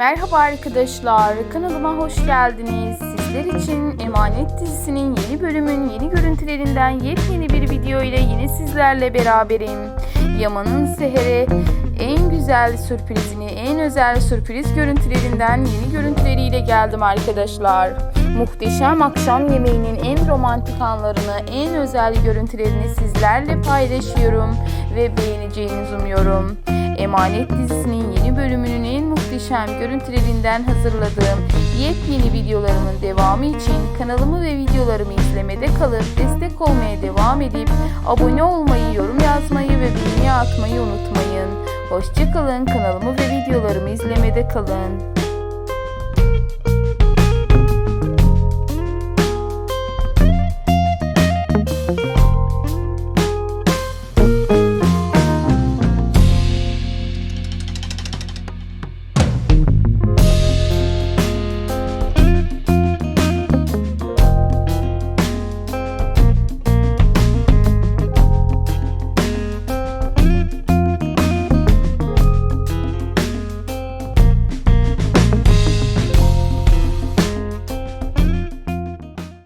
Merhaba arkadaşlar, kanalıma hoş geldiniz. Sizler için Emanet dizisinin yeni bölümün yeni görüntülerinden yepyeni bir video ile yine sizlerle beraberim. Yaman'ın Seher'e en güzel sürprizini, en özel sürpriz görüntülerinden yeni görüntüleriyle geldim arkadaşlar. Muhteşem akşam yemeğinin en romantik anlarını, en özel görüntülerini sizlerle paylaşıyorum ve beğeneceğinizi umuyorum. Emanet dizisinin yeni bölümünün en muhteşem görüntülerinden hazırladığım yepyeni videolarımın devamı için kanalımı ve videolarımı izlemede kalıp destek olmaya devam edip abone olmayı, yorum yazmayı ve beğeni atmayı unutmayın. Hoşçakalın kanalımı ve videolarımı izlemede kalın.